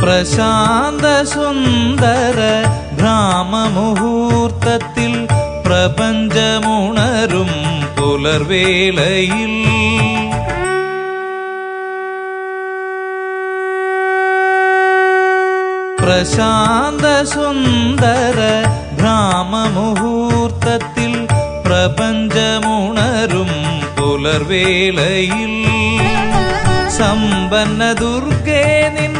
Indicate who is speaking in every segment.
Speaker 1: പ്രശാന്ത സുന്ദര ഭ്രാമമുഹൂർത്തത്തിൽ പ്രപഞ്ചമുണരും പുലർവേളയിൽ പ്രശാന്ത സുന്ദര ഭ്രാമമുഹൂർത്തത്തിൽ പ്രപഞ്ചമുണരും പുലർവേളയിൽ സമ്പന്ന ദുർഗേ നിൻ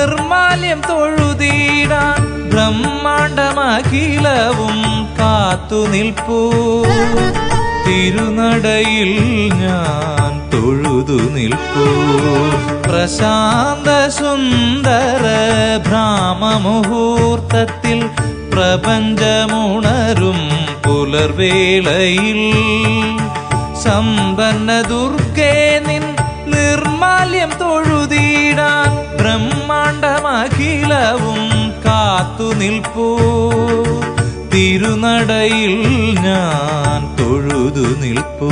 Speaker 1: നിർമാല്യം തൊഴുതീടാൻ ബ്രഹ്മാണ്ടമഖിലവും കാത്തു നിൽപ്പൂ. തിരുനടയിൽ ഞാൻ തൊഴുതു നിൽപ്പൂ. പ്രശാന്ത സുന്ദര ഭ്രാമമുഹൂർത്തത്തിൽ പ്രപഞ്ചമുണരും പുലർവേളയിൽ. സമ്പന്ന ദുർഗേ നിൻ നിർമാല്യം തൊഴുതീടാൻ ബ്രഹ്മാണ്ടമഖിലവും കാത്തു നിൽപ്പൂ. തിരുനടയിൽ ഞാൻ തൊഴുതു നിൽപ്പൂ.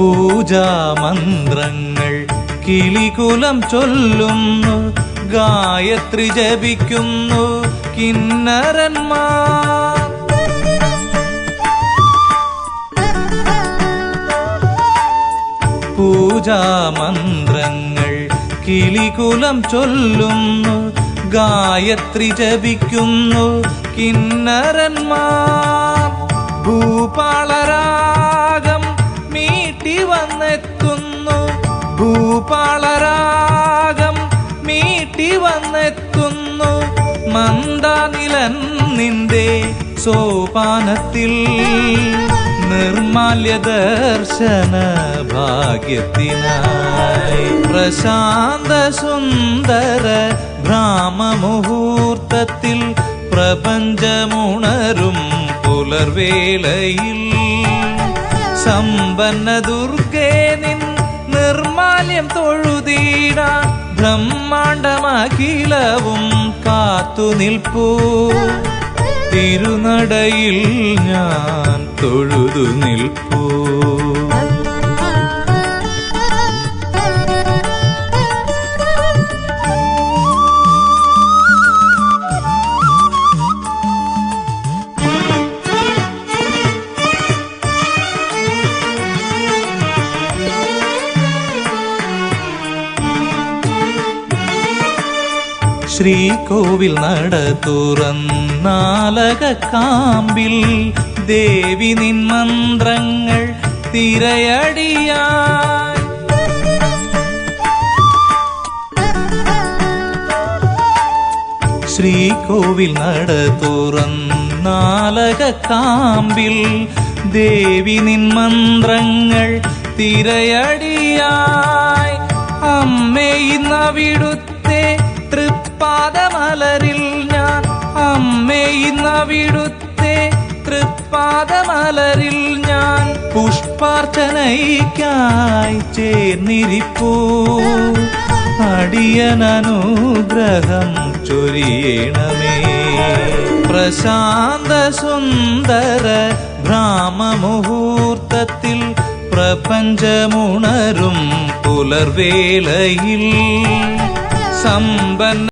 Speaker 1: പൂജാമന്ത്രങ്ങൾ കിളികുലം ചൊല്ലുന്നു ഗായത്രി ജപിക്കുന്നു കിന്നരന്മാർ. പൂജാമന്ത്രങ്ങൾ കിളികുലം ചൊല്ലുന്നു ഗായത്രി ജപിക്കുന്നു കിന്നരന്മാർ. ഭൂപാളരാഗം ഭൂപാളരാഗം മീട്ടി വന്നെത്തുന്നു മന്ദാനിലൻ നിന്റെ സോപാനത്തിൽ. നിർമാല്യ ദർശന ഭാഗ്യത്തിനായി പ്രശാന്ത സുന്ദര ഭ്രാമമുഹൂർത്തത്തിൽ പ്രപഞ്ചമുണരും പുലർവേളയിൽ. സമ്പന്ന ദുർഗേ നിൻ തൊഴുതീട. ബ്രഹ്മാണ്ടമഖിലവും കാത്തു നിൽപ്പൂ. തിരുനടയിൽ ഞാൻ തൊഴുതു നിൽപ്പൂ. ശ്രീകോവിൽ നട തുറന്നാലക കാമ്പിൽ ദേവി നിൻ മന്ത്രങ്ങൾ തിരയടിയായി. ശ്രീകോവിൽ നട തുറന്നാലക കാമ്പിൽ ദേവി നിൻ മന്ത്രങ്ങൾ തിരയടിയായി. അമ്മേ ഇന്നവിടുത്തെ തൃപ്പാദമലരിൽ ഞാൻ അമ്മേ ഇന്നവിടുത്തെ തൃപ്പാദമലരിൽ ഞാൻ പുഷ്പാർച്ചനയ്ക്കായി ചേർന്നിരിപ്പൂ. അടിയനനുഗ്രഹം ചൊരിയണമേ. പ്രശാന്ത സുന്ദര ഭ്രാമമുഹൂർത്തത്തിൽ പ്രപഞ്ചമുണരും പുലർവേളയിൽ സമ്പന്ന